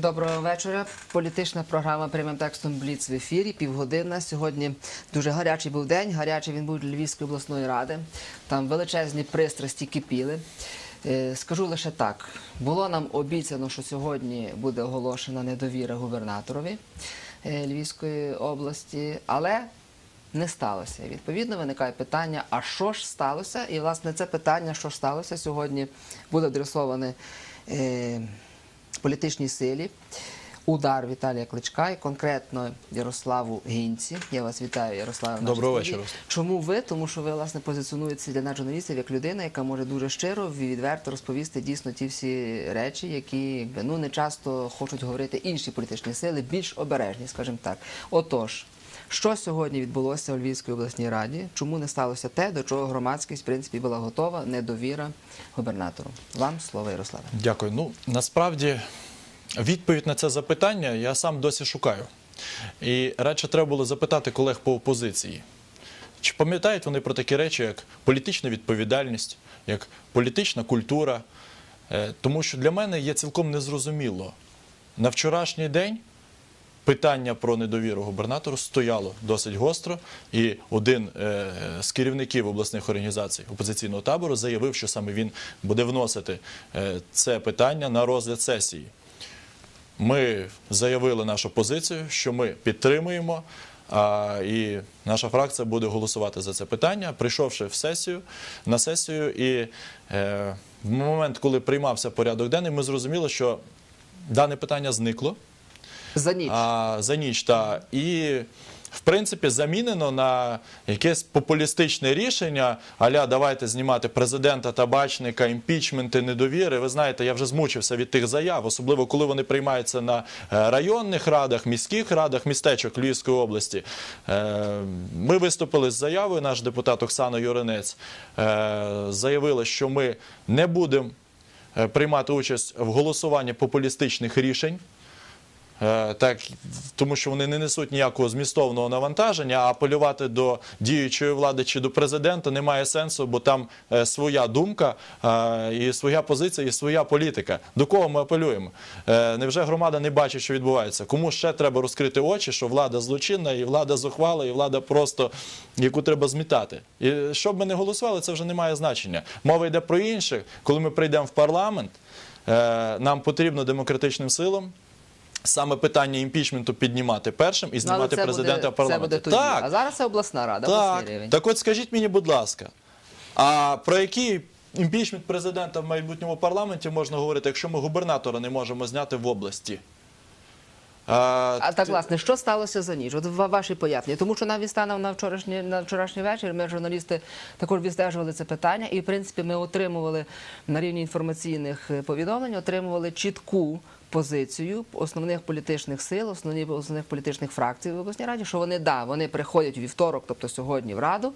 Доброго вечора. Політична програма прямим текстом Бліц в ефірі. Півгодинна. Сьогодні дуже гарячий був день. Гарячий він був для Львівської обласної ради. Там величезні пристрасті кипіли. Е, Скажу лише так: було нам обіцяно, що сьогодні буде оголошена недовіра губернаторові е, Львівської області, але не сталося. Відповідно, виникає питання: а що ж сталося? І власне це питання, що ж сталося, сьогодні буде адресоване е, політичній силі. Удар Віталія Кличка і конкретно Ярославу Гінці. Я вас вітаю, Ярославе. Доброго вечора. Чому ви? Тому що ви власне позиціонуєтеся для нас журналістів як людина, яка може дуже щиро і відверто розповісти дійсно ті всі речі, які ну не часто хочуть говорити інші політичні сили, більш обережні, скажімо так. Отож. Що сьогодні відбулося у Львівській обласній раді? Чому не сталося те, до чого громадськість в принципі була готова? Недовіра губернатору. Вам слово, Ярославе. Дякую. Ну насправді відповідь на це запитання я сам досі шукаю. І радше треба було запитати колег по опозиції. Чи пам'ятають вони про такі речі, як політична відповідальність, як політична культура? Е, Тому що для мене є цілком незрозуміло. На вчорашній день питання про недовіру губернатору стояло досить гостро, і один е, з керівників обласних організацій опозиційного табору заявив, що саме він буде вносити е, це питання на розгляд сесії. Ми заявили нашу позицію, що ми підтримуємо. І наша фракція буде голосувати за це питання, прийшовши в сесію на сесію. І е, в момент, коли приймався порядок денний, ми зрозуміли, що дане питання зникло За ніч. а, за ніч. Та, і, в принципі, замінено на якесь популістичне рішення, аля давайте знімати президента, табачника, імпічменти, недовіри. Ви знаєте, я вже змучився від тих заяв, особливо коли вони приймаються на е, районних радах, міських радах, містечок Львівської області. Е, Ми виступили з заявою, наш депутат Оксана Юринець е, заявила, що ми не будемо приймати участь в голосуванні популістичних рішень. Е, Так, тому що вони не несуть ніякого змістовного навантаження, а апелювати до діючої влади чи до президента немає сенсу, бо там е, своя думка е, і своя позиція, і своя політика. До кого ми апелюємо? Невже громада не бачить, що відбувається? Кому ще треба розкрити очі, що влада злочинна, і влада зухвала, і влада просто яку треба змітати? І щоб ми не голосували, це вже не має значення. Мова йде про інше. Коли ми прийдемо в парламент, нам потрібно демократичним силам. Саме питання імпічменту піднімати першим і Ну, знімати це президента буде, в парламенті. Це буде тоді. Так, А зараз це обласна рада, так, рівень. так от скажіть мені, будь ласка, а про який імпічмент президента в майбутньому парламенті можна говорити, якщо ми губернатора не можемо зняти в області? А, А так, власне, що сталося за ніч? От ваші пояснення. Тому що навіть станом на вчорашній на вчорашній вечір. Ми журналісти також відстежували це питання, і в принципі ми отримували на рівні інформаційних е, повідомлень, отримували чітку. Позицію основних політичних сил, основні основних політичних фракцій в обласній раді, що вони да, вони приходять у вівторок, тобто сьогодні в раду,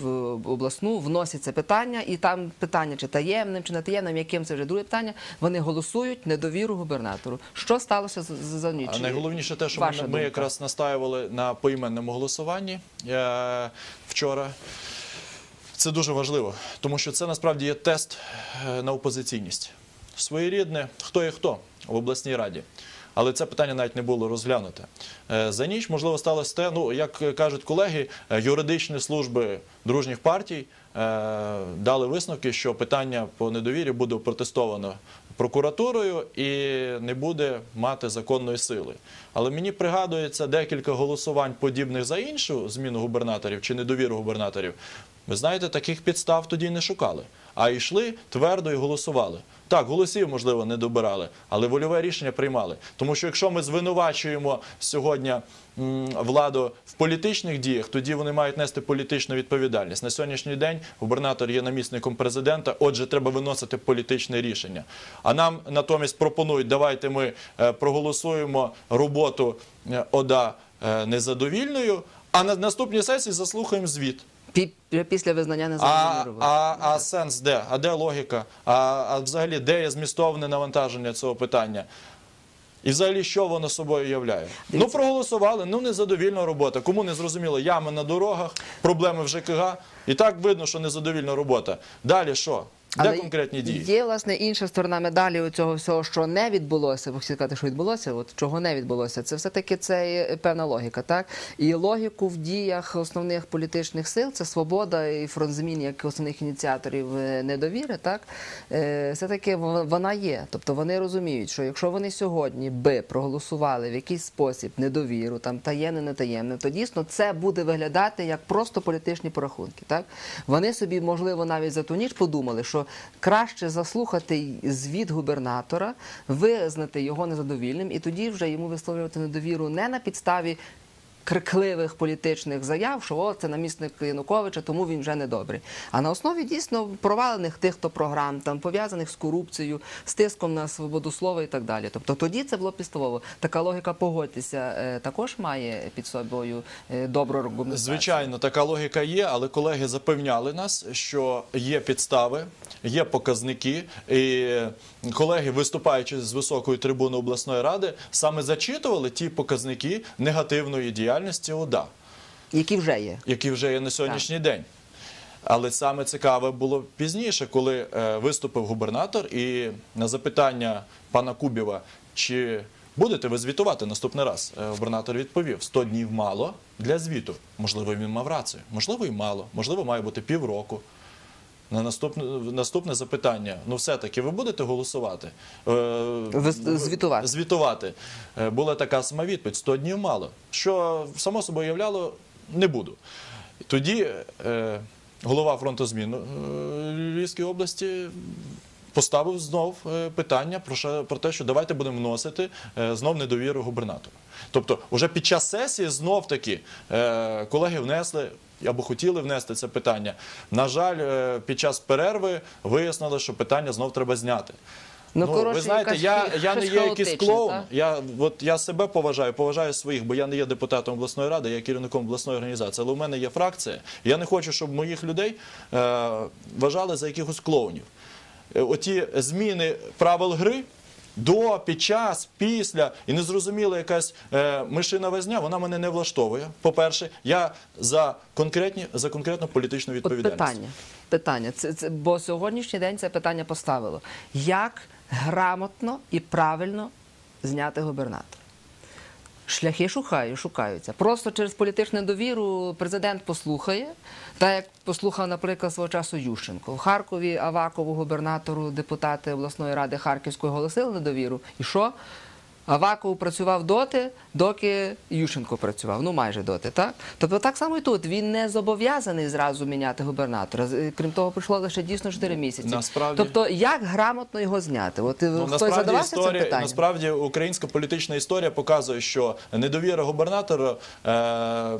в обласну, вносять це питання, і там питання чи таємним, чи не таємним, яким це вже друге питання. Вони голосують недовіру губернатору. Що сталося за, ніч? А найголовніше те, що Ваша ми, ми якраз настаювали на поіменному голосуванні е, вчора. Це дуже важливо, тому що це насправді є тест е, на опозиційність. Своєрідне, хто є хто в обласній раді. Але це питання навіть не було розглянуте. Е, За ніч, можливо, сталося те, ну, як кажуть колеги, е, юридичні служби дружніх партій е, дали висновки, що питання по недовірі буде протестовано прокуратурою і не буде мати законної сили. Але мені пригадується декілька голосувань подібних за іншу зміну губернаторів чи недовіру губернаторів. Ви знаєте, таких підстав тоді не шукали, а йшли твердо і голосували. Так, голосів, можливо, не добирали, але вольове рішення приймали. Тому що якщо ми звинувачуємо сьогодні владу в політичних діях, тоді вони мають нести політичну відповідальність. На сьогоднішній день губернатор є намісником президента, отже, треба виносити політичне рішення. А нам натомість пропонують, давайте ми е, проголосуємо роботу е, ОДА е, незадовільною, а на наступній сесії заслухаємо звіт. Пі- Після визнання А, незалежної роботи. а, а сенс де? А де логіка? А, а взагалі, де є змістовне навантаження цього питання? І взагалі, що воно собою являє? Ну, проголосували, ну незадовільна робота. Кому не зрозуміло, ями на дорогах, проблеми в ЖКГ. І так видно, що незадовільна робота. Далі що? Де Але конкретні дії? Є власне інша сторона медалі у цього всього, що не відбулося. Ви хотіли сказати, що відбулося. От чого не відбулося, це все таки це певна логіка, так і логіку в діях основних політичних сил це свобода і фронт змін як основних ініціаторів е, недовіри. Так все таки вона є. Тобто вони розуміють, що якщо вони сьогодні би проголосували в якийсь спосіб недовіру, там таємне, не таємне, то дійсно це буде виглядати як просто політичні порахунки. Так вони собі, можливо, навіть за ту ніч подумали, що краще заслухати звіт губернатора, визнати його незадовільним, і тоді вже йому висловлювати недовіру не на підставі. Крикливих політичних заяв, що о, це намісник Януковича, тому він вже не добрий. А на основі дійсно провалених тих, хто програм, там пов'язаних з корупцією, з тиском на свободу слова і так далі. Тобто тоді це було підставово. Така логіка погодьтеся е, також має під собою е, добру аргументацію. Звичайно, така логіка є, але колеги запевняли нас, що є підстави, є показники, і колеги, виступаючи з високої трибуни обласної ради, саме зачитували ті показники негативної діяльності ОДА, які вже є. які вже є на сьогоднішній день. Але саме цікаве було пізніше, коли е, виступив губернатор, і на запитання пана Кубєва, чи будете ви звітувати наступний раз, е, губернатор відповів: 100 днів мало для звіту. Можливо, він мав рацію, можливо, і мало, можливо, має бути півроку. На наступне, наступне запитання: ну, все-таки ви будете голосувати? Е, Ви звітувати. Звітувати. Е, Була така сама відповідь: 100 днів мало. Що само собою являло, не буду. Тоді е, голова фронту змін е, Львівської області поставив знов питання про, що- про те, що давайте будемо вносити е, знов недовіру губернатору. Тобто, вже під час сесії знов таки колеги внесли. Або хотіли внести це питання. На жаль, е, під час перерви вияснили, що питання знов треба зняти. Ну, ви коротше, знаєте, я, я не є якийсь клоун. Я, от, я себе поважаю, поважаю своїх, бо я не є депутатом обласної ради, я є керівником обласної організації. Але у мене є фракція. Я не хочу, щоб моїх людей е, вважали за якихось клоунів. Е, Оті зміни правил гри. До, під час, після і незрозуміла якась е, мишина везня, вона мене не влаштовує. По-перше, я за конкретні за конкретну політичну От відповідальність. питання. Питання. Це, це, бо сьогоднішній день це питання поставило. Як грамотно і правильно зняти губернатора? Шляхи шукаю, шукаються. Просто через політичну довіру президент послухає, так як послухав, наприклад, свого часу Ющенко. В Харкові Авакову губернатору депутати обласної ради Харківської оголосили недовіру. І що? Аваков працював доти, доки Ющенко працював. Ну майже доти, так? Тобто так само і тут. Він не зобов'язаний зразу міняти губернатора. Крім того, пройшло лише дійсно 4 місяці. Насправді- Тобто, як грамотно його зняти? От Ну, хтось задавався цим історія, питанням? насправді українська політична історія показує, що недовіра губернатора е,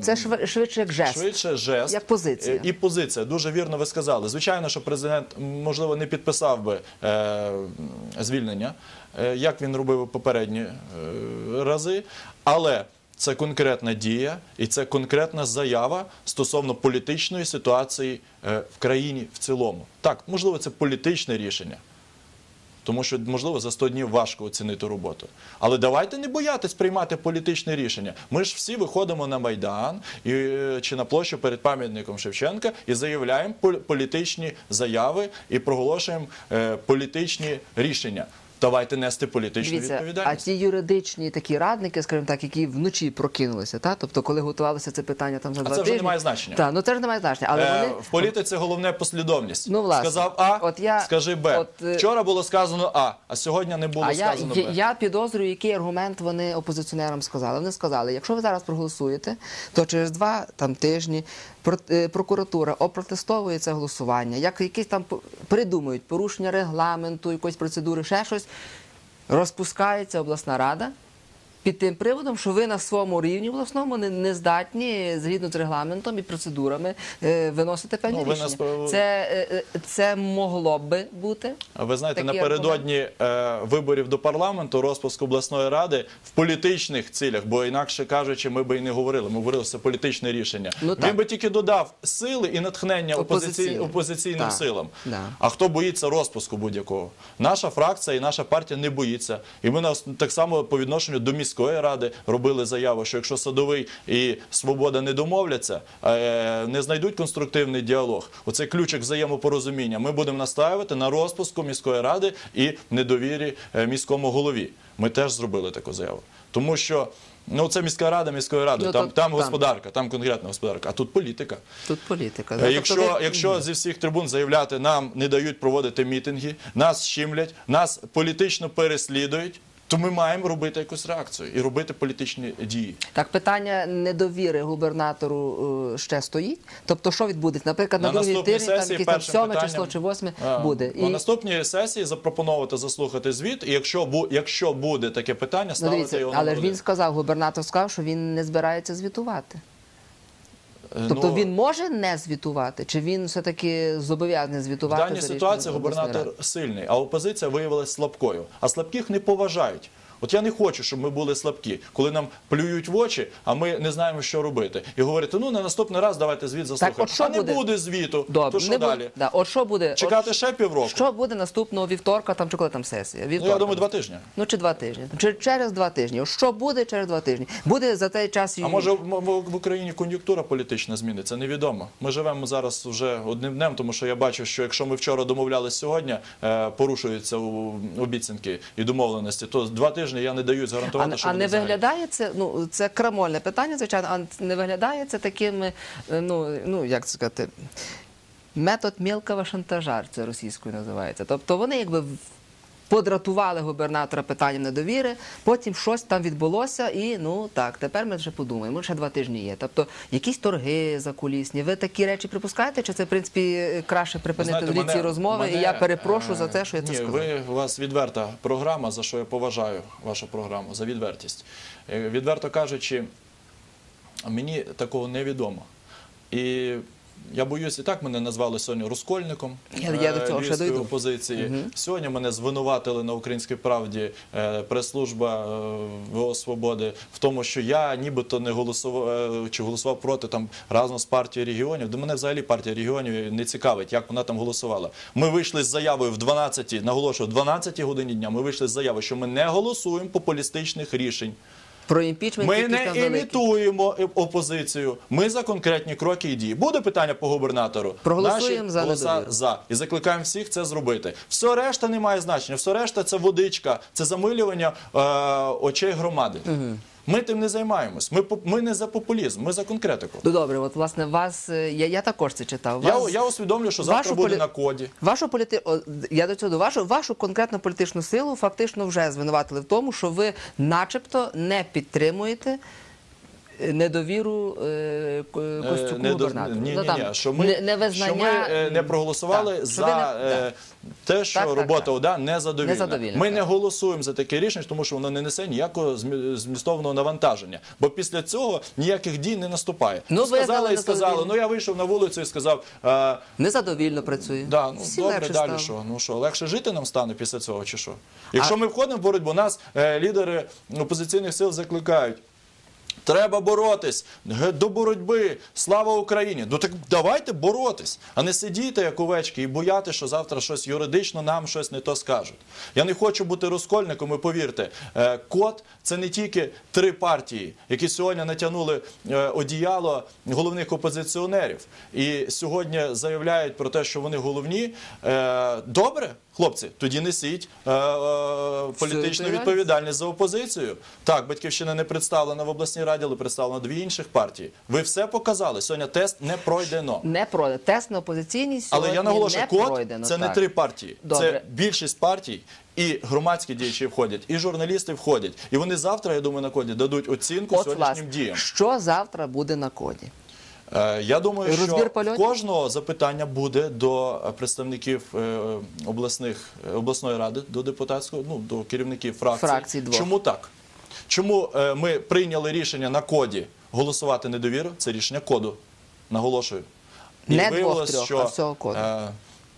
Це швид- швидше як жест. швидше жест Як позиція. І позиція. Дуже вірно ви сказали. Звичайно, що президент можливо не підписав би е, звільнення, як він робив попередні е, рази, але. Це конкретна дія і це конкретна заява стосовно політичної ситуації е, в країні в цілому. Так, можливо, це політичне рішення. Тому що, можливо, за 100 днів важко оцінити роботу. Але давайте не боятись приймати політичне рішення. Ми ж всі виходимо на Майдан і, е, чи на площу перед пам'ятником Шевченка і заявляємо пол- політичні заяви і проголошуємо е, політичні рішення. Давайте нести політичну Дивіться, а відповідальність. ті юридичні такі радники, скажімо так, які вночі прокинулися, та? тобто коли готувалося це питання там за два це вже тижні. не має значення. Так, ну це ж не має значення. Але Е, вони В політиці головне послідовність. Ну, власне. Сказав А, От я- скажи Б. от, е, Вчора було сказано А, а сьогодні не було А сказано я, Б. я підозрюю, який аргумент вони опозиціонерам сказали. Вони сказали, якщо ви зараз проголосуєте, то через два там тижні е, прокуратура опротестовує це голосування, як якісь там придумують порушення регламенту, якоїсь процедури, ще щось. Розпускається обласна рада. Під тим приводом, що ви на своєму рівні обласному не, не здатні згідно з регламентом і процедурами е, виносити певні Ну, ви рішення. нас- Це, е, е, це могло би бути. А Ви знаєте, напередодні е, виборів до парламенту, розпуск обласної ради в політичних цілях, бо інакше кажучи, ми би і не говорили. Ми говорили, це політичне рішення. Ну, Він би тільки додав сили і натхнення опозицій... Опозиційним. опозиційним Так. силам. Да. А хто боїться розпуску будь-якого? Наша фракція і наша партія не боїться. І ми нас так само по відношенню до міських міської ради робили заяву, що якщо садовий і свобода не домовляться, е, не знайдуть конструктивний діалог. Оце ключик взаємопорозуміння. Ми будемо настаювати на розпуску міської ради і недовірі е, міському голові. Ми теж зробили таку заяву, тому що. Ну, це міська рада міської ради, Ну, там, то- там господарка, там конкретна господарка, а тут політика. Тут політика. Е, да? Якщо, Тобто якщо зі всіх трибун заявляти, нам не дають проводити мітинги, нас щемлять, нас політично переслідують, то ми маємо робити якусь реакцію і робити політичні дії. Так, питання недовіри губернатору е, ще стоїть. Тобто, що відбудеться? Наприклад, на, На другий наступній там сьоме число чи восьме буде буде. На наступній сесії запропонувати заслухати звіт, і якщо, бу, якщо буде таке питання, Ну, ставити дивіться, його на але ж він сказав, губернатор сказав, що він не збирається звітувати. Е, Тобто ну, він може не звітувати, чи він все-таки зобов'язаний В звітувати? даній за ситуації губернатор сильний, а опозиція виявилася слабкою. А слабких не поважають. От я не хочу, щоб ми були слабкі, коли нам плюють в очі, а ми не знаємо, що робити. І говорити, ну на наступний раз давайте звіт заслухаємо. от що а не буде? буде звіту. Добре, то що не далі? Буде, да, от що буде? Чекати от, ще півроку? Що буде наступного вівторка, там чи коли там сесія? Ну, я думаю, два тижні. Ну чи два тижні. Чи через два тижні. От Що буде через два тижні? Буде за той час А може в, Україні кон'юнктура політична зміниться? Невідомо. Ми живемо зараз вже одним днем, тому що я бачу, що якщо ми вчора домовлялись сьогодні, е, порушуються обіцянки і домовленості, то два тижні я не даю А, гарантувати, що а не виглядає це, ну це крамольне питання, звичайно, а не виглядає це такими, е, ну, ну як сказати, метод мілкого шантажа, це російською називається. Тобто вони якби подратували губернатора питанням недовіри, потім щось там відбулося, і ну так, тепер ми вже подумаємо, ще два тижні є. Тобто якісь торги закулісні. Ви такі речі припускаєте, чи це в принципі краще припинити Знаєте, ці розмови? мене, і я перепрошую за е, те, що я це ні, сказав. Ви у вас відверта програма, за що я поважаю вашу програму, за відвертість. Е, Відверто кажучи, мені такого невідомо. І я боюсь, і так мене назвали сьогодні розкольником Я- я до е, цього ще дойду. опозиції. Сьогодні мене звинуватили на українській правді е, прес-служба е, ВО Свободи в тому, що я нібито не голосував чи голосував проти там разом з партією регіонів. До мене взагалі партія регіонів не цікавить, як вона там голосувала. Ми вийшли з заявою в 12, наголошую, в 12 годині дня. Ми вийшли з заявою, що ми не голосуємо популістичних рішень. Про імпічмент Ми не імітуємо опозицію. Ми за конкретні кроки і дії. Буде питання по губернатору. Проголосуємо Наші за голоса за і закликаємо всіх це зробити. Все решта не має значення. Все решта це водичка, це замилювання е, очей громади. Ми тим не займаємось. Ми ми не за популізм, ми за конкретику. Ну добре, от власне вас е, я, я також це читав. Я, Вас, я усвідомлюю, що завтра вашу буде полі- на коді. Вашу політи... я до цього до вашу, вашу конкретну політичну силу фактично вже звинуватили в тому, що ви, начебто, не підтримуєте. е, Недовіру е, Е, Костюку не до- губернатору. Ні, Ну, ні, ні, що ми, не, не визнання, що ми е, не проголосували Так, за те, що Так, так, робота так. ОДА незадовільна. Незадовільна, Ми так. не голосуємо за таке рішення, тому що воно не несе ніякого змі- змістовного навантаження. Бо після цього ніяких дій не наступає. Ну, сказали і сказали. Ну я вийшов на вулицю і сказав. Е, Незадовільно працює. Да, ну Всі добре, далі стало. що? Ну що, легше жити нам стане після цього, чи що? Якщо ми входимо в боротьбу, нас е, лідери опозиційних сил закликають. Треба боротись до боротьби. Слава Україні! Ну так давайте боротись, а не сидіти як овечки і бояти, що завтра щось юридично нам щось не то скажуть. Я не хочу бути розкольником. І повірте, е, код це не тільки три партії, які сьогодні натягнули е, одіяло головних опозиціонерів, і сьогодні заявляють про те, що вони головні. Е, Добре, хлопці, тоді несіть е, е, політичну відповідальність. за опозицію. Так, батьківщина не представлена в обласній раді, але представлено дві інших партії. Ви все показали. Сьогодні тест не пройдено. Не пройде. Тест на опозиційність Але я наголошую, не код пройдено. це не три партії, Добре. це більшість партій. І громадські діячі входять, і журналісти входять. І вони завтра, я думаю, на коді дадуть оцінку От, сьогоднішнім власне, діям. що завтра буде на коді? Е, Я думаю, що кожного запитання буде до представників е, обласних обласної ради, до депутатського, ну до керівників фракцій. Фракцій двох. Чому так? Чому е, ми прийняли рішення на коді голосувати недовіру? Це рішення коду. Наголошую. Не двох-трьох, а всього коду. е,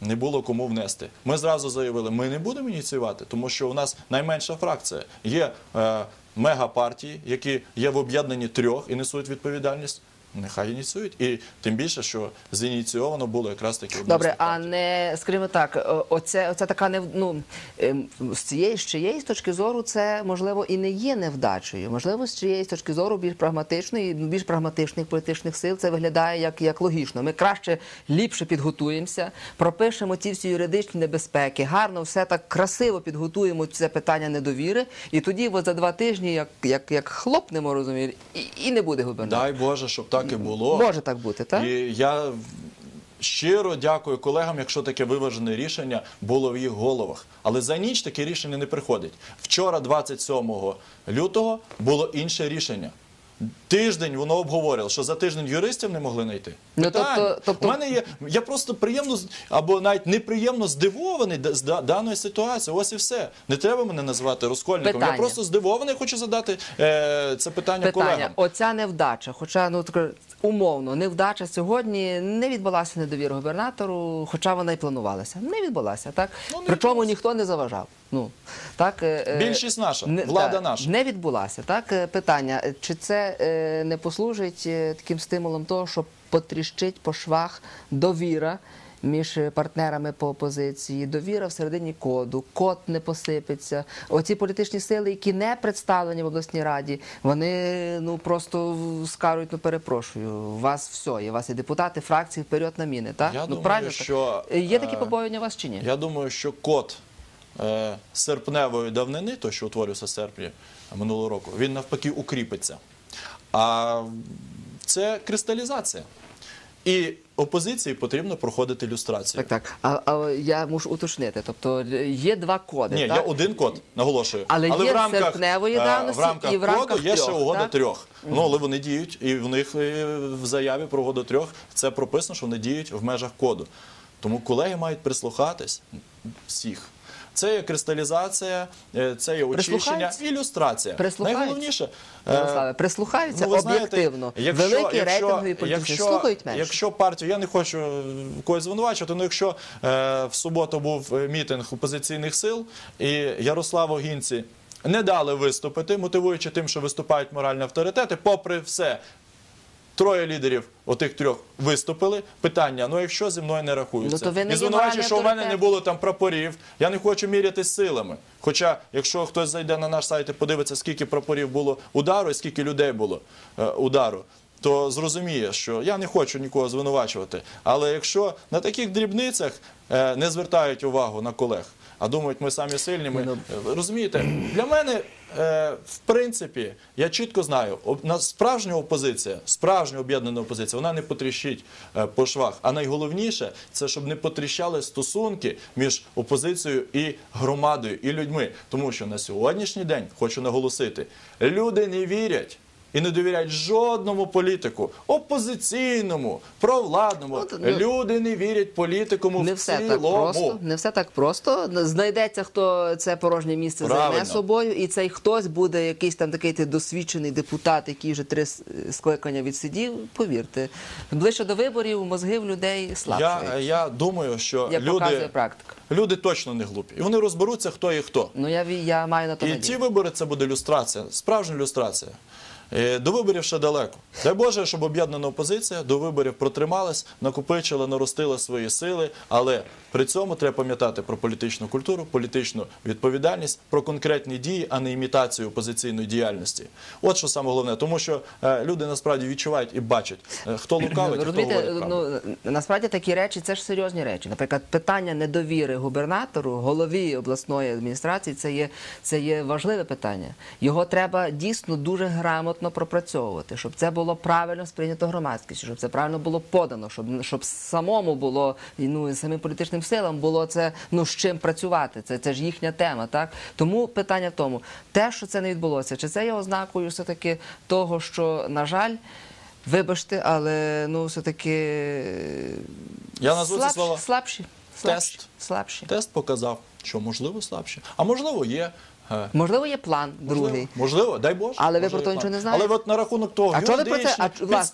не було кому внести. Ми зразу заявили, ми не будемо ініціювати, тому що у нас найменша фракція. Є е, мегапартії, які є в об'єднанні трьох і несуть відповідальність. Нехай ініціюють. І тим більше, що зініційовано було якраз таки одною Добре, а не скажімо так, оце, оце така не ну ем, з цієї з чиєї точки зору це можливо і не є невдачею. Можливо, з чиєї точки зору більш прагматичної, більш прагматичних політичних сил це виглядає як, як логічно. Ми краще ліпше підготуємося, пропишемо ті всі юридичні небезпеки, гарно все так красиво підготуємо це питання недовіри, і тоді от за два тижні, як, як, як хлопнемо, розумієш, і, і не буде губернатора. Дай Боже, щоб так і було. Може так бути, так? І я щиро дякую колегам, якщо таке виважене рішення було в їх головах. Але за ніч таке рішення не приходить. Вчора, 27 лютого, було інше рішення. Тиждень воно обговорило, що за тиждень юристів не могли знайти. Ну, тобто- тобто- У мене є я просто приємно або навіть неприємно здивований з даної ситуації. Ось і все. Не треба мене називати розкольником. Питання. Я просто здивований, хочу задати е, це питання, питання. колегам. Оця невдача, хоча ну таке, умовно, невдача сьогодні не відбулася недовіра губернатору, хоча вона і планувалася. Не відбулася, так? Ну, не Причому відбулася. ніхто не заважав. Ну так е, е, Більшість наша, влада так, наша. не відбулася. Так е, питання, чи це не послужить таким стимулом того, щоб потріщить по швах довіра. Між партнерами по опозиції, довіра всередині коду, код не посипеться. Оці політичні сили, які не представлені в обласній раді, вони ну просто скажуть, ну перепрошую, у вас все, є у вас і депутати, фракції вперед на міни. Так? Я ну, думаю, правильно що, є такі побоювання у вас чи ні? Я думаю, що код серпневої давнини, той, що утворився в серпні минулого року, він навпаки укріпиться. А це кристалізація. І опозиції потрібно проходити люстрацію. Так, так. А, а я мушу уточнити. Тобто е, є два коди. Ні, так? є один код, наголошую. Але є в рамках, серпневої е, давності в рамках і в рамках коду є ще трьох, угода так? трьох. Ну, але вони діють, і в них е, в заяві про угоду трьох це прописано, що вони діють в межах коду. Тому колеги мають прислухатись всіх. Це є кристалізація, е, це є очищення, ілюстрація. Найголовніше е, Ярославе, прислухаються Ну, ви знаєте, об'єктивно. якщо- Великі якщо- рейтингові політичні якщо- слухають менше. Якщо партію, я не хочу е, когось звинувачувати, але якщо е, в суботу був мітинг опозиційних сил і Ярославу Гінці не дали виступити, мотивуючи тим, що виступають моральні авторитети, попри все. Троє лідерів отих трьох виступили. Питання: ну якщо зі мною не рахуються, Ну, то ви не звинувачують, що в мене не було там прапорів. Я не хочу мірятись силами. Хоча, якщо хтось зайде на наш сайт і подивиться, скільки прапорів було удару і скільки людей було е, удару, то зрозуміє, що я не хочу нікого звинувачувати. Але якщо на таких дрібницях е, не звертають увагу на колег, а думають, ми самі сильні, ми Ну, Е, розумієте, для мене. Е, В принципі, я чітко знаю, на справжня опозиція, справжня об'єднана опозиція, вона не потріщить е, по швах. А найголовніше це щоб не потріщали стосунки між опозицією і громадою, і людьми. Тому що на сьогоднішній день хочу наголосити, люди не вірять. І не довіряють жодному політику, опозиційному, провладному. То, ну, Люди не вірять політикуму Не в все так просто. Не все так просто. Знайдеться, хто це порожнє місце Правильно. займе собою, і цей хтось буде якийсь там такий досвідчений депутат, який вже три скликання відсидів. Повірте, ближче до виборів мозги в людей Я, слабшають. я думаю, що Як люди, практика. люди точно не глупі. І вони розберуться, хто є хто. Ну я, я маю на то І надію. ті вибори це буде люстрація, справжня люстрація. Е, До виборів ще далеко. Дай Боже, щоб об'єднана опозиція до виборів протрималась, накопичила, наростила свої сили. Але при цьому треба пам'ятати про політичну культуру, політичну відповідальність, про конкретні дії, а не імітацію опозиційної діяльності. От що саме головне, тому що е, люди насправді відчувають і бачать, е, хто лукавить, хто говорить правду. ну насправді такі речі це ж серйозні речі. Наприклад, питання недовіри губернатору, голові обласної адміністрації, це є це є важливе питання. Його треба дійсно дуже грамотно пропрацьовувати, щоб це було правильно сприйнято громадськістю, щоб це правильно було подано, щоб щоб самому було ну і самим політичним силам було це ну з чим працювати. Це це ж їхня тема, так тому питання в тому, те, що це не відбулося, чи це є ознакою все таки того, що на жаль. Вибачте, але ну все-таки Я назву слабші, слово слабші, слабші, тест. слабші. Тест показав, що можливо слабше, а можливо є. Можливо, є план Можливо, другий. можливо, дай Боже. Але ви про то нічого не знаєте? Але от на рахунок того, А чого ви про це?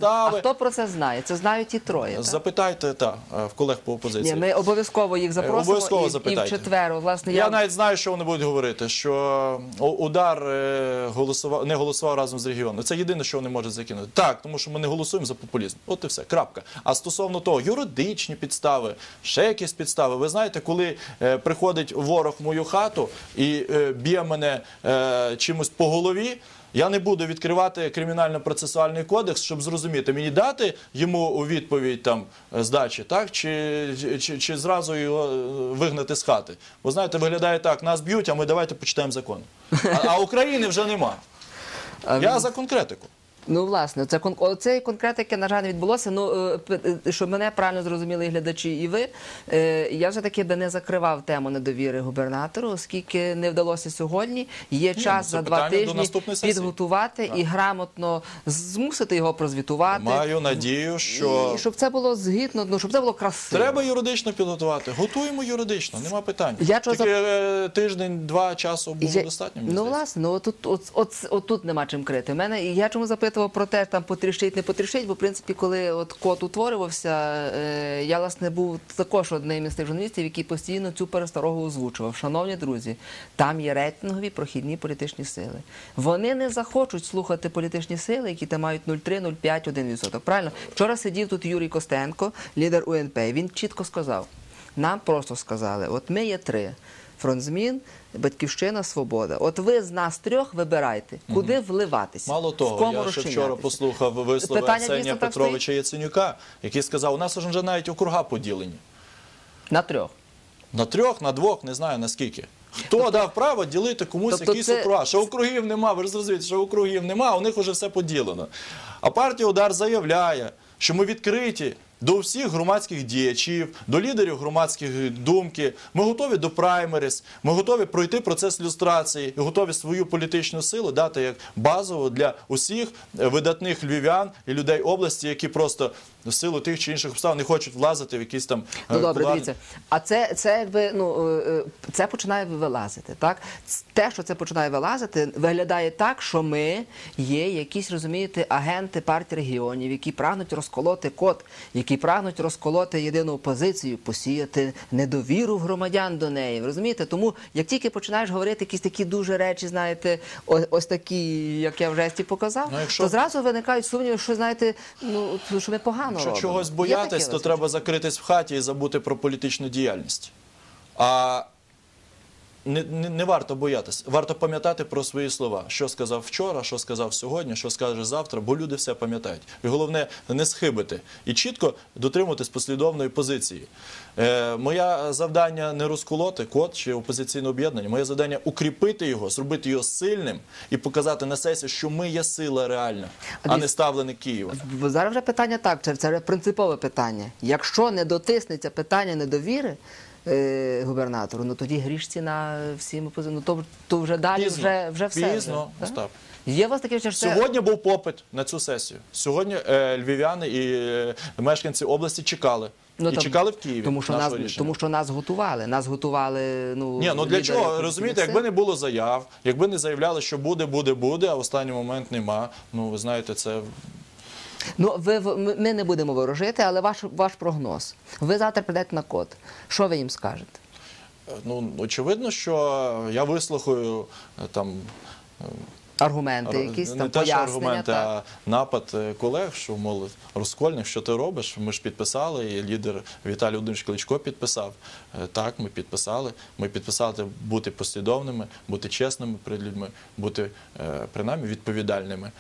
А, хто про це знає? Це знають ті троє. так? запитайте та, е, в колег по опозиції. Ні, ми обов'язково їх запросимо обов'язково і, і в запитайте. четвер. Власне, Я я, навіть знаю, що вони будуть говорити, що удар е, голосував, не голосував разом з регіоном. Це єдине, що вони можуть закинути. Так, тому що ми не голосуємо за популізм. От і все, крапка. А стосовно того, юридичні підстави, ще якісь підстави. Ви знаєте, коли е, приходить ворог в мою хату і е, б'є мене е, чимось по голові. Я не буду відкривати кримінально-процесуальний кодекс, щоб зрозуміти, мені дати йому у відповідь там е, здачі, так чи, чи, чи зразу його е, вигнати з хати. Бо знаєте, виглядає так: нас б'ють, а ми давайте почитаємо закон. А, а України вже нема. Я за конкретику. Ну, власне, це оцей конкретики, на жаль, відбулося. Ну, е, е, щоб мене правильно зрозуміли і глядачі, і ви, е, я вже таки би не закривав тему недовіри губернатору, оскільки не вдалося сьогодні. Є час за два тижні підготувати і грамотно змусити його прозвітувати. Маю надію, що І щоб це було згідно, ну, щоб це було красиво. треба юридично підготувати. Готуємо юридично, нема питань. Я Тільки тиждень-два часу було Я- достатньо. мені Ну, здається. власне, ну от, от, от, от тут нема чим крити. Мене я чому запитував про те, там потріщить, не потріщить, бо в принципі, коли от код утворювався, е, я власне був також одним із тих журналістів, який постійно цю пересторогу озвучував. Шановні друзі, там є рейтингові прохідні політичні сили. Вони не захочуть слухати політичні сили, які там мають 0,3, 0,5, 1%. Правильно? Вчора сидів тут Юрій Костенко, лідер УНП. Він чітко сказав: нам просто сказали, от ми є три. Фронт змін, батьківщина, свобода. От ви з нас трьох вибирайте, куди вливатися. Мало в того, кому я ще вчора послухав вислови Арсенія Петровича Яценюка, який сказав, у нас вже навіть округа поділені. На трьох. На трьох, на двох, не знаю наскільки. Хто дав право ділити комусь Тобто якісь це-? Що округів нема, ви ж зрозумієте, що округів нема, у них вже все поділено. А партія Удар заявляє, що ми відкриті до всіх громадських діячів, до лідерів громадських думки. Ми готові до праймерис, ми готові пройти процес люстрації і готові свою політичну силу дати як базову для усіх видатних львів'ян і людей області, які просто в силу тих чи інших обставин не хочуть влазити в якісь там Ну е, добре, кулуарні- дивіться. А це, це якби ну е, е, це починає вилазити. Так те, що це починає вилазити, виглядає так, що ми є якісь, розумієте, агенти партії регіонів, які прагнуть розколоти код, які прагнуть розколоти єдину опозицію, посіяти недовіру громадян до неї. Розумієте? Тому як тільки починаєш говорити якісь такі дуже речі, знаєте, ось такі, як я в жесті показав, Ну, якщо- то зразу виникають сумніви, що знаєте, ну що ми погано Якщо робимо. чогось боятись, то треба закритись в хаті і забути про політичну діяльність. А не, не, не варто боятись. Варто пам'ятати про свої слова. Що сказав вчора, що сказав сьогодні, що скаже завтра, бо люди все пам'ятають. І головне не схибити і чітко дотримуватись послідовної позиції. Е, моє завдання не розколоти код чи опозиційне об'єднання. Моє завдання укріпити його, зробити його сильним і показати на сесії, що ми є сила реальна, а не ставленик Києва. Зараз вже питання так, це, це принципове питання. Якщо не дотиснеться питання недовіри е, губернатору, ну тоді грішці на всім опози- ну, то, то вже далі Пізно. вже, вже все. Пізно, вже, Остап. Є у вас таке, що це... Сьогодні був попит на цю сесію. Сьогодні е, львів'яни і е, мешканці області чекали. і там- чекали в Києві. Тому що, нас, рішення. тому що нас готували. Нас готували. Ну, Ні, ну для лідери чого? опозиційних Розумієте, сил. якби не було заяв, якби не заявляли, що буде, буде, буде, а в останній момент нема. Ну, ви знаєте, це Ну, ви, ми не будемо ворожити, але ваш, ваш прогноз. Ви завтра прийдете на код. Що ви їм скажете? е, ну, очевидно, що я вислухаю е, там. е, Аргументи, Ар- якісь не там те, що аргументи, так. а напад колег, що мол, розкольник, що ти робиш? Ми ж підписали, і лідер Віталій Володимирович Кличко підписав. Так, ми підписали. Ми підписали бути послідовними, бути чесними перед людьми, бути принаймні відповідальними.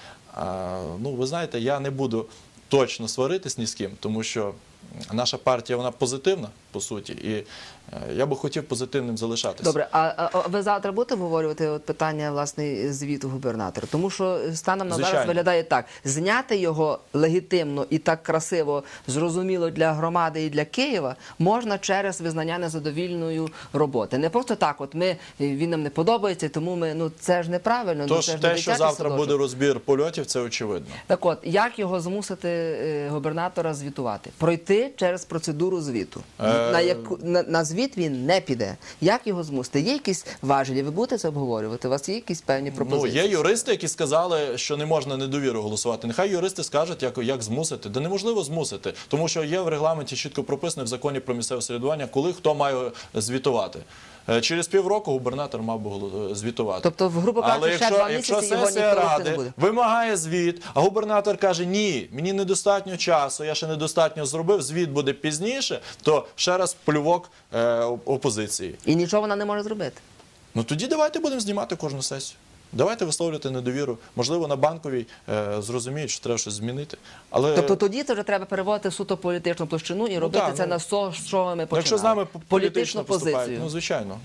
Ну, ви знаєте, я не буду точно сваритись ні з ким, тому що наша партія вона позитивна, по суті, і я би хотів позитивним залишатися. Добре, а, ви завтра будете обговорювати от питання власне звіту губернатора? Тому що станом на зараз виглядає так: зняти його легітимно і так красиво, зрозуміло для громади і для Києва можна через визнання незадовільною роботи. Не просто так, от ми він нам не подобається, тому ми ну це ж неправильно. ну, Тож це ж не те, що завтра садочок. буде розбір польотів, це очевидно. Так от, як його змусити е, губернатора звітувати? Пройти пройти через процедуру звіту. Е, На, яку, на, на звіт він не піде. Як його змусити? Є якісь важелі? Ви будете це обговорювати? У вас є якісь певні пропозиції? Ну, є юристи, які сказали, що не можна недовіру голосувати. Нехай юристи скажуть, як, як змусити. Да неможливо змусити, тому що є в регламенті чітко прописано в законі про місцеве середування, коли хто має звітувати. Е, Через півроку губернатор мав би звітувати. Тобто, грубо Але кажучи, ще якщо, два якщо місяці його сесія ніхто вести не ради буде. вимагає звіт, а губернатор каже: ні, мені недостатньо часу, я ще недостатньо зробив, звіт буде пізніше, то ще раз плювок е, опозиції. І нічого вона не може зробити. Ну тоді давайте будемо знімати кожну сесію. Давайте висловлювати недовіру. Можливо, на банковій е, зрозуміють, що треба щось змінити. Але Тобто тоді це вже треба переводити суто політичну площину і робити так, це ну, на со, що ми починали. ну, якщо з нами п- політичну позицію. ну звичайно.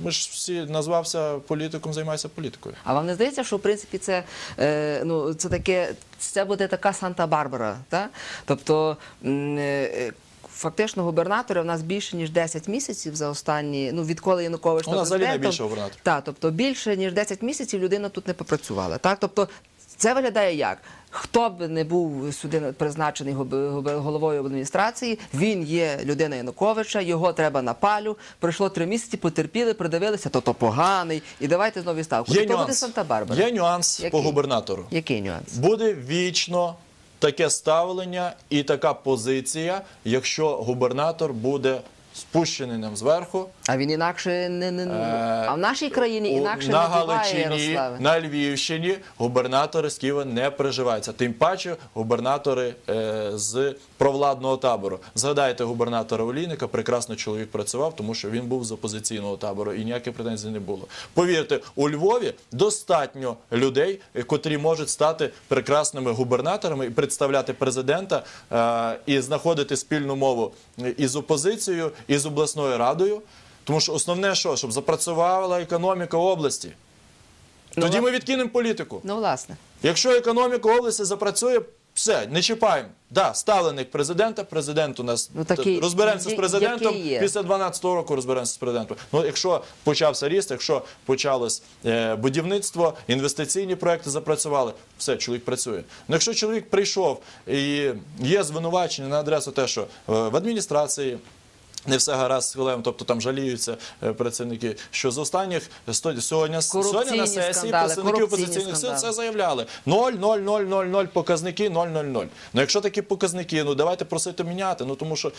Ми ж всі назвався політиком, займайся політикою. А вам не здається, що в принципі це, е, ну, це таке, це буде така Санта-Барбара, так? Тобто. е, Фактично, губернатори у нас більше ніж 10 місяців за останні, ну відколи Янукович У нас взагалі президентом. найбільше губернатор. Так, тобто більше ніж 10 місяців людина тут не попрацювала. Так, тобто це виглядає як? Хто б не був сюди призначений головою адміністрації, він є людина Януковича, його треба на палю. Пройшло три місяці, потерпіли, придивилися, то то поганий. І давайте знову ставку. Є Тобто буде нюанс. Санта-Барбара. Є нюанс Який? по губернатору. Який нюанс? Буде вічно таке ставлення і така позиція, якщо губернатор буде спущений нам зверху. А він інакше не, не Е, а в нашій країні інакше на не Галичині, Ярославе. на Львівщині губернатори з Києва не приживаються. Тим паче губернатори е, з провладного табору. Згадайте губернатора Олійника, прекрасно чоловік працював, тому що він був з опозиційного табору і ніяких претензій не було. Повірте, у Львові достатньо людей, е, котрі можуть стати прекрасними губернаторами і представляти президента е, і знаходити спільну мову із опозицією, і з обласною радою. Тому що основне, що щоб запрацювала економіка області. Ну, Тоді ми відкинемо політику. Ну, власне. Якщо економіка області запрацює, все, не чіпаємо. Да, ставленик президента, президент у нас Ну, такий, розберемося з президентом. Після 12-го року розберемося з президентом. Ну, якщо почався ріст, якщо почалось е, будівництво, інвестиційні проекти запрацювали, все, чоловік працює. Ну, якщо чоловік прийшов і є звинувачення на адресу те, що е, в адміністрації. Не все гаразд з хвилем, тобто там жаліються е, працівники. Що з останніх сто- сьогодні, сьогодні на сесії скандали, корупційні опозиційних сил скандали. це заявляли. 0, 0, 0, 0, 0, показники 0, 0, 0. Ну якщо такі показники, ну давайте просити міняти. Ну тому що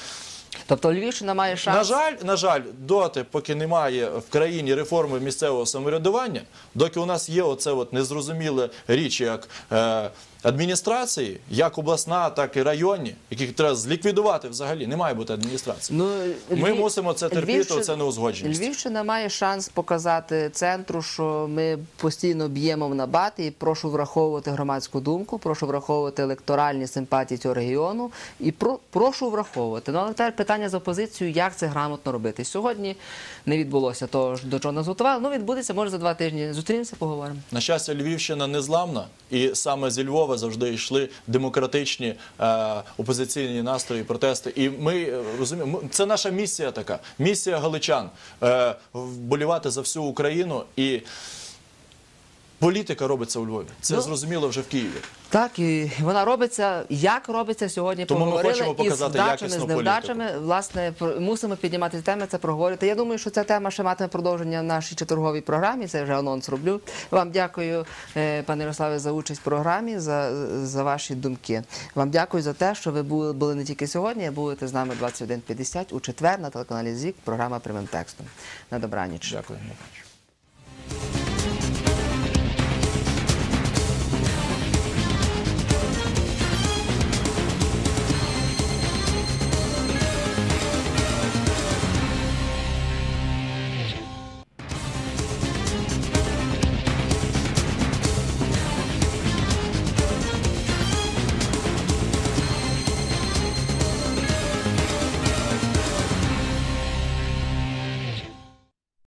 Тобто Львівщина має шанс. на жаль, на жаль, доти, поки немає в країні реформи місцевого самоврядування, доки у нас є оце от незрозуміле річ, як е, адміністрації, як обласна, так і районні, яких треба зліквідувати взагалі. Не має бути адміністрації. Ну, Ми Львів- мусимо це терпіти, Львівщина- оце неузгодженість. Львівщина має шанс показати центру, що ми постійно б'ємо в набат і прошу враховувати громадську думку, прошу враховувати електоральні симпатії цього регіону і про, прошу враховувати. Ну але тепер питання з опозицією, як це грамотно робити. Сьогодні не відбулося того, до чого нас готували. Ну відбудеться може за два тижні. Зустрінемося, поговоримо. На щастя, Львівщина незламна, і саме зі Львова завжди йшли демократичні е, опозиційні настрої, протести. І ми е, розуміємо, це наша місія така, місія галичан е, вболівати за всю Україну і. Політика робиться у Львові. Це Ну, зрозуміло вже в Києві. Так, і вона робиться, як робиться сьогодні. Тому ми хочемо показати вдачами, якісну з невдачами. Власне, про- мусимо піднімати теми, це проговорити. Я думаю, що ця тема ще матиме продовження в нашій четверговій програмі. Це вже анонс роблю. Вам дякую, е, пане Ярославе, за участь в програмі, за, за ваші думки. Вам дякую за те, що ви були, були не тільки сьогодні, а будете з нами 21.50 у четвер на телеканалі ЗІК. Програма прямим текстом. На добраніч. Дякую.